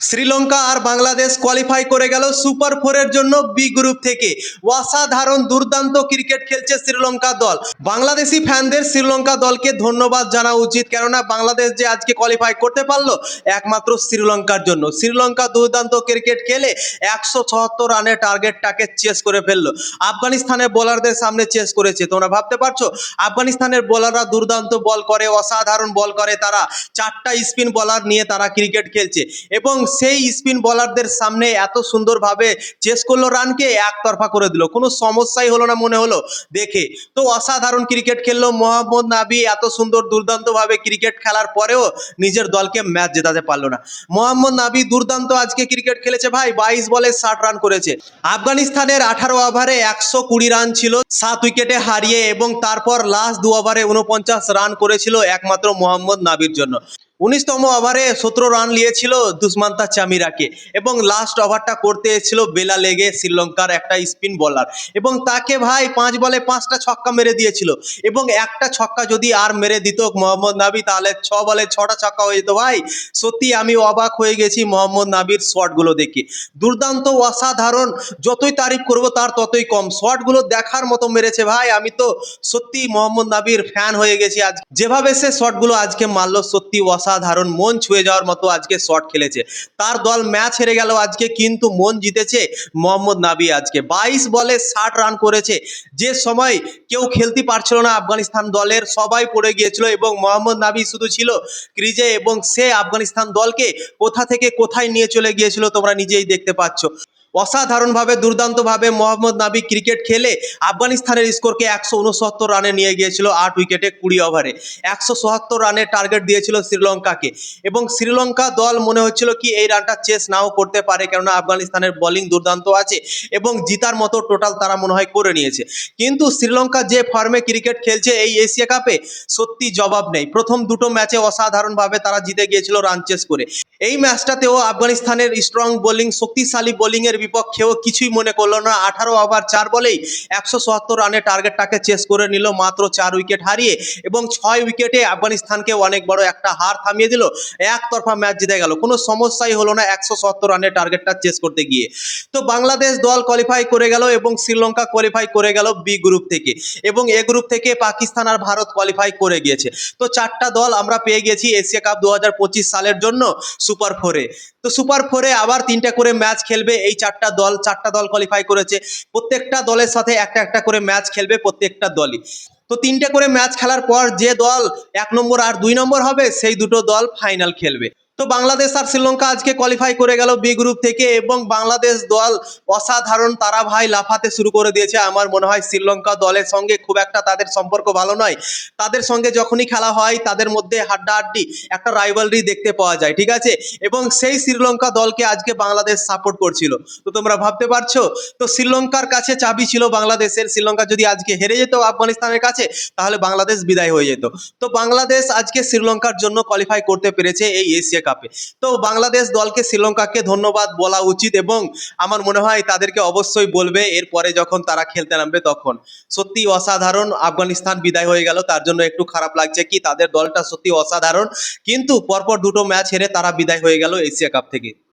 শ্রীলঙ্কা আর Bangladesh qualify করে গেল super ফোরের জন্য বি গ্রুপ থেকে। অসাধারণ, দুর্দান্ত ক্রিকেট খেলছে শ্রীলঙ্কা দল। বাংলাদেশি ফ্যানদের শ্রীলঙ্কা দলকে ধন্যবাদ জানা উচিত, কেননা বাংলাদেশ যে আজকে কোয়ালিফাই করতে পারল, একমাত্র শ্রীলঙ্কার জন্য। শ্রীলঙ্কা দুর্দান্ত ক্রিকেট খেলে একশো ছহাত্তর রানের টার্গেটটাকে চেস করে ফেলল। আফগানিস্তানের বোলারদের সামনে চেস করেছে। তোমরা ভাবতে পারছ? আফগানিস্তানের বোলাররা দুর্দান্ত বল করে, অসাধারণ বল করে তারা। চারটা স্পিন বলার নিয়ে তারা ক্রিকেট খেলছে। এবং সেই স্পিন বলারদের সামনে এত সুন্দরভাবে চেস করল রানকে একতরফা করে দিল। কোনো সমস্যাই হলো না মনে হলো? দেখে। তো অসাধারণ ক্রিকেট খেললো মোহাম্মদ নাবি এত সুন্দর দুর্দান্তভাবে ক্রিকেট খেলার পরেও নিজের দলকে ম্যাচ জেতাতে পারল না। মোহাম্মদ নাবি দুর্দান্ত আজকে ক্রিকেট খেলেছে ভাই। বাইশ বলে ষাট রান করেছে। আফগানিস্তানের আঠারো ওভারে একশো কুড়ি রান ছিল, সাত উইকেটে হারিয়ে এবং তারপর লাস্ট দু ওভারে উনপঞ্চাশ রান করেছিল একমাত্র মোহাম্মদ নাবির জন্য। উনিশতম ওভারে সতেরো রান নিয়েছিল দুষ্মান্তা চামিরাকে এবং লাস্ট ওভারটা করতে এসেছিল বেলা লেগে শ্রীলঙ্কার একটা স্পিন বলার এবং তাকে ভাই পাঁচ বলে পাঁচটা ছক্কা মেরে দিয়েছিল এবং একটা ছক্কা যদি আর মেরে দিত মোহাম্মদ নাবি তাহলে ছ বলে ছটা ছক্কা হয়ে যেত ভাই। সত্যি আমি অবাক হয়ে গেছি মোহাম্মদ নাবির শটগুলো দেখে। দুর্দান্ত, অসাধারণ, যতই তারিফ করব তার ততই কম। শটগুলো দেখার মতো মেরেছে ভাই। আমি তো সত্যি মোহাম্মদ নাবির ফ্যান হয়ে গেছি আজ। যেভাবে সে শটগুলো আজকে মারলো, সত্যি অসাধারণ মন ছুঁয়ে যাওয়ার মতো আজকে শট খেলেছে। তার দল ম্যাচ হেরে গেল আজকে কিন্তু মন জিতেছে মোহাম্মদ নাবি আজকে। বাইশ বলে ষাট রান করেছে। যে সময় কেউ খেলতে পারছিল না আফগানিস্তান দলের, সবাই পড়ে গিয়েছিল এবং মোহাম্মদ নাবি শুধু ছিল ক্রিজে এবং সে আফগানিস্তান দলকে কোথা থেকে কোথায় নিয়ে চলে গিয়েছিল তোমরা নিজেই দেখতে পাচ্ছ। অসাধারণভাবে, দুর্দান্তভাবে মোহাম্মদ নাবি ক্রিকেট খেলে আফগানিস্তানের স্কোরকে একশো উনসত্তর রানে নিয়ে গিয়েছিল আট উইকেটে কুড়ি ওভারে একশো সত্তর রানের টার্গেট দিয়েছিল শ্রীলঙ্কাকে। এবং শ্রীলঙ্কা দল মনে হচ্ছিল কি এই রানটা চেস নাও করতে পারে, কেননা আফগানিস্তানের বোলিং দুর্দান্ত আছে এবং জিতার মতো টোটাল তারা মনে হয় করে নিয়েছে। কিন্তু শ্রীলঙ্কা যে ফর্মে ক্রিকেট খেলছে এই এশিয়া কাপে সত্যি জবাব নেই। প্রথম দুটো ম্যাচে অসাধারণভাবে তারা জিতে গিয়েছিল রান চেস করে। এই ম্যাচটাতেও আফগানিস্তানের স্ট্রং বোলিং শক্তিশালী বোলিংয়ের বিপক্ষেও কিছুই মনে করল না। আঠারো ওভার চার বলেই একশো সত্তর রানের টার্গেটটাকে চেস করে নিল, মাত্র চার উইকেট হারিয়ে এবং ছয় উইকেটে আফগানিস্তানকে অনেক বড় একটা হার থামিয়ে দিল। একতরফা ম্যাচ জিতে গেল। কোনো সমস্যাই হলো না একশো সত্তর রানের টার্গেটটা চেস করতে গিয়ে। তো বাংলাদেশ দল কোয়ালিফাই করে গেল এবং শ্রীলঙ্কা কোয়ালিফাই করে গেল বি গ্রুপ থেকে এবং এ গ্রুপ থেকে পাকিস্তান আর ভারত কোয়ালিফাই করে গিয়েছে। তো চারটা দল আমরা পেয়ে গেছি এশিয়া কাপ দু হাজার পঁচিশ সালের জন্য সুপার ফোরে তো সুপার ফোরে আবার তিনটা করে ম্যাচ খেলবে। এই চারটা দল চারটা দল কোয়ালিফাই করেছে। প্রত্যেকটা দলের সাথে একটা একটা করে ম্যাচ খেলবে প্রত্যেকটা দলই। তো তিনটে করে ম্যাচ খেলার পর যে দল এক নম্বর আর দুই নম্বর হবে, সেই দুটো দল ফাইনাল খেলবে। তো বাংলাদেশ আর শ্রীলঙ্কা আজকে কোয়ালিফাই করে গেল বি গ্রুপ থেকে এবং বাংলাদেশ দল অসাধারণ তারা ভাই লাফাতে শুরু করে দিয়েছে। আমার মনে হয় শ্রীলঙ্কা দলের সঙ্গে খুব একটা তাদের সম্পর্ক ভালো নয়। তাদের সঙ্গে যখনই খেলা হয়, তাদের মধ্যে হাড্ডাহাড্ডি, একটা রাইভালরি দেখতে পাওয়া যায়, ঠিক আছে? এবং সেই শ্রীলঙ্কা দলকে আজকে বাংলাদেশ সাপোর্ট করছিল। তো তোমরা ভাবতে পারছ? তো শ্রীলঙ্কার কাছে চাবি ছিল বাংলাদেশের। শ্রীলঙ্কা যদি আজকে হেরে যেত আফগানিস্তানের কাছে, তাহলে বাংলাদেশ বিদায় হয়ে যেত। তো বাংলাদেশ আজকে শ্রীলঙ্কার জন্য কোয়ালিফাই করতে পেরেছে এই এশিয়া কাপে। তো বাংলাদেশ দলকে শ্রীলঙ্কাকে ধন্যবাদ বলা উচিত এবং আমার মনে হয় তাদেরকে অবশ্যই বলবে, এরপরে যখন তারা খেলতে নামবে তখন। সত্যি অসাধারণ আফগানিস্তান বিদায় হয়ে গেল, তার জন্য একটু খারাপ লাগছে কি, তাদের দলটা সত্যি অসাধারণ। কিন্তু পরপর দুটো ম্যাচ হেরে তারা বিদায় হয়ে গেল এশিয়া কাপ থেকে।